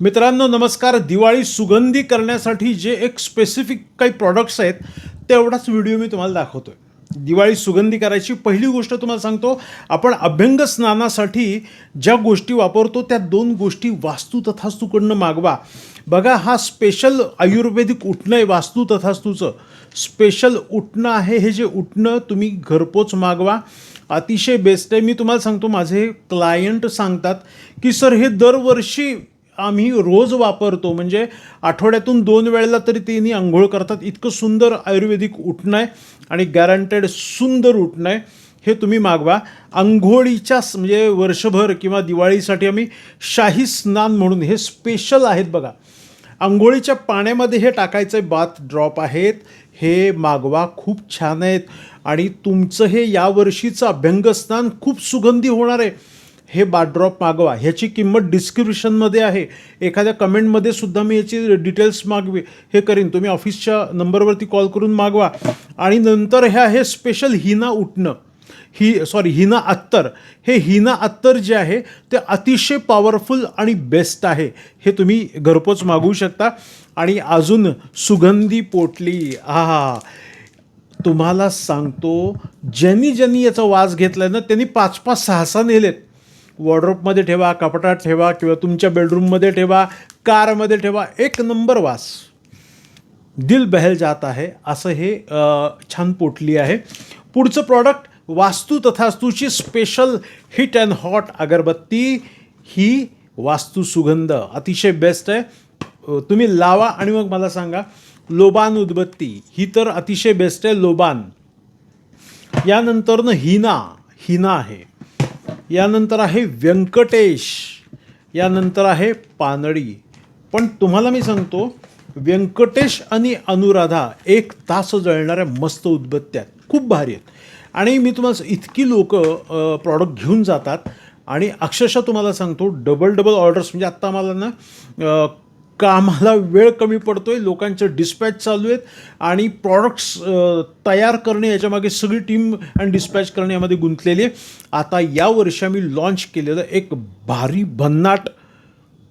मित्रांनो नमस्कार. दिवाळी सुगंधी करण्यासाठी जे एक स्पेसिफिक काही प्रॉडक्ट्स आहेत तेवढाच व्हिडिओ मी तुम्हाला दाखवतो आहे दिवाळी सुगंधी करायची पहिली गोष्ट तुम्हाला सांगतो आपण अभ्यंग स्नानासाठी ज्या गोष्टी वापरतो त्या दोन गोष्टी वास्तू तथास्तूकडनं मागवा. बघा हा स्पेशल आयुर्वेदिक उठणं आहे वास्तू तथास्तूचं स्पेशल उठणं आहे हे जे उठणं तुम्ही घरपोच मागवा. अतिशय बेस्ट आहे. मी तुम्हाला सांगतो माझे क्लायंट सांगतात की सर हे दरवर्षी आम्ही रोज वापरतो. म्हणजे आठवड्यातून दोन वेळेला तरी त्यांनी आंघोळ करतात. इतकं सुंदर आयुर्वेदिक उठणं आहे आणि गॅरंटेड सुंदर उठणं आहे. हे तुम्ही मागवा. आंघोळीच्या म्हणजे वर्षभर किंवा दिवाळीसाठी आम्ही शाही स्नान म्हणून हे स्पेशल आहेत बघा. आंघोळीच्या पाण्यामध्ये हे टाकायचे बाथ ड्रॉप आहेत. हे मागवा. खूप छान आहेत. आणि तुमचं हे यावर्षीचं अभ्यंगस्नान खूप सुगंधी होणार आहे. हे बारड्रॉप मागवा. ह्याची किंमत डिस्क्रिप्शनमध्ये आहे. एखाद्या कमेंटमध्ये सुद्धा मी याची डिटेल्स मागवी. हे करीन. तुम्ही ऑफिसच्या नंबरवरती कॉल करून मागवा. आणि नंतर ह्या हे स्पेशल हिना उठणं. ही सॉरी हिना अत्तर. हे हिना अत्तर जे आहे ते अतिशय पॉवरफुल आणि बेस्ट आहे. हे तुम्ही घरपोच मागवू शकता. आणि अजून सुगंधी पोटली. आहा तुम्हाला सांगतो ज्यांनी ज्यांनी याचा वास घेतला ना त्यांनी पाच पाच सहा सहा नेलेत. वॉर्ड्रोपमध्ये ठेवा कपाटात ठेवा किंवा तुमच्या बेडरूममध्ये ठेवा कारमध्ये ठेवा एक नंबर वास. दिल बहल जात आहे असं हे छान पोटली आहे. पुढचं प्रॉडक्ट वास्तू तथास्तूची स्पेशल हिट अँड हॉट अगरबत्ती. ही वास्तू सुगंध अतिशय बेस्ट आहे. तुम्ही लावा आणि मग मला सांगा लोबान उदबत्ती ही तर अतिशय बेस्ट आहे लोबान. यानंतरनं हिना हिना आहे. यानंतर आहे व्यंकटेश यानंतर आहे पानडी. पण तुम्हाला मी सांगतो व्यंकटेश आणि अनुराधा एक तास जळणाऱ्या मस्त उदबत्त्या आहेत खूप भारी आहेत. आणि मी तुम्हाला इतकी लोक प्रॉडक्ट घेऊन जातात. आणि अक्षरशः तुम्हाला सांगतो डबल डबल ऑर्डर्स म्हणजे आत्ता मला ना कामाला वेळ कमी पडतो आहे लोकांचे डिस्पॅच चालू आहेत आणि प्रॉडक्ट्स तयार करणे याच्यामागे सगळी टीम आणि डिस्पॅच करणे यामध्ये गुंतलेली आहे. आता या वर्षी आम्ही लॉन्च केलेलं एक भारी भन्नाट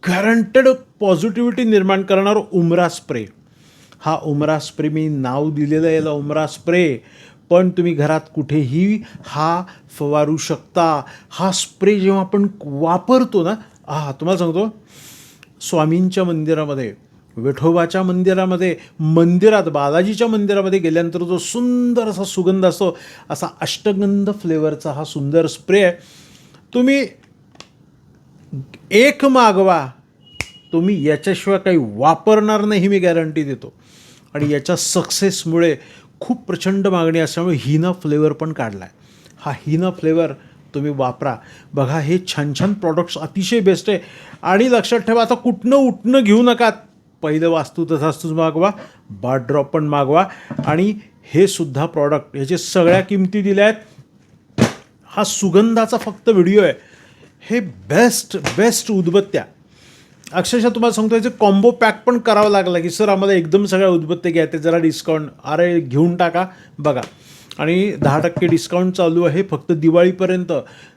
गॅरंटेड पॉझिटिव्हिटी निर्माण करणारं उमरा स्प्रे हा उमरा स्प्रे मी नाव दिलेलं आहे याला उमरा स्प्रे पण तुम्ही घरात कुठेही हा फवारू शकता. हा स्प्रे जेव्हा आपण वापरतो ना हा तुम्हाला सांगतो. स्वामींच्या मंदिरामध्ये विठोबाच्या मंदिरामध्ये मंदिरात बालाजीच्या मंदिरामध्ये गेल्यानंतर जो सुंदर असा सुगंध असतो असा अष्टगंध फ्लेवरचा हा सुंदर स्प्रे आहे. तुम्ही एक मागवा तुम्ही याच्याशिवाय काही वापरणार नाही मी गॅरंटी देतो. आणि याच्या सक्सेसमुळे खूप प्रचंड मागणी असल्यामुळे हिना फ्लेवर पण काढला आहे हा हिना फ्लेवर तुम्ही वापरा. बघा हे छान छान प्रॉडक्ट्स अतिशय बेस्ट आहे. आणि लक्षात ठेवा आता कुठनं उठणं घेऊ नका. पहिलं वास्तू तसाच मागवा बाट ड्रॉप पण मागवा. आणि हे सुद्धा प्रॉडक्ट ह्याचे सगळ्या किमती दिल्या आहेत. हा सुगंधाचा फक्त व्हिडिओ आहे. हे बेस्ट बेस्ट उदबत्त्या. अक्षरशः तुम्हाला सांगतो याचे कॉम्बो पॅक पण करावं लागला की सर आम्हाला एकदम सगळ्या उदबत्ते घ्यायचे जरा डिस्काउंट अरे घेऊन टाका. बघा आणि दहा टक्के डिस्काउंट चालू आहे. फक्त दिवाळीपर्यंत.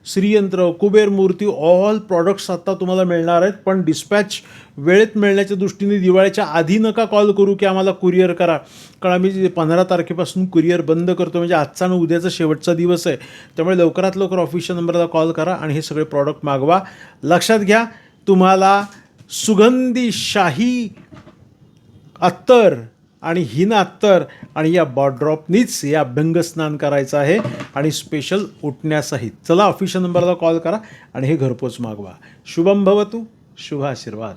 श्रीयंत्र कुबेर मूर्ती ऑल प्रॉडक्ट्स आत्ता तुम्हाला मिळणार आहेत. पण डिस्पॅच वेळेत मिळण्याच्या दृष्टीने दिवाळीच्या आधी नका कॉल करू की आम्हाला कुरिअर करा. कारण आम्ही पंधरा तारखेपासून कुरिअर बंद करतो म्हणजे आजचा आणि उद्याचा शेवटचा दिवस आहे. त्यामुळे लवकरात लवकर ऑफिशियल नंबरला कॉल करा आणि हे सगळे प्रॉडक्ट मागवा. लक्षात घ्या तुम्हाला सुगंधी शाही अत्तर आणि हिना अत्तर आणि या बॉड्रॉपनीच या अभ्यंग स्नान करायचं आहे. आणि स्पेशल उठण्यासहित. चला ऑफिशियल नंबरला कॉल करा आणि हे घरपोच मागवा. शुभम भवतू. शुभ आशीर्वाद.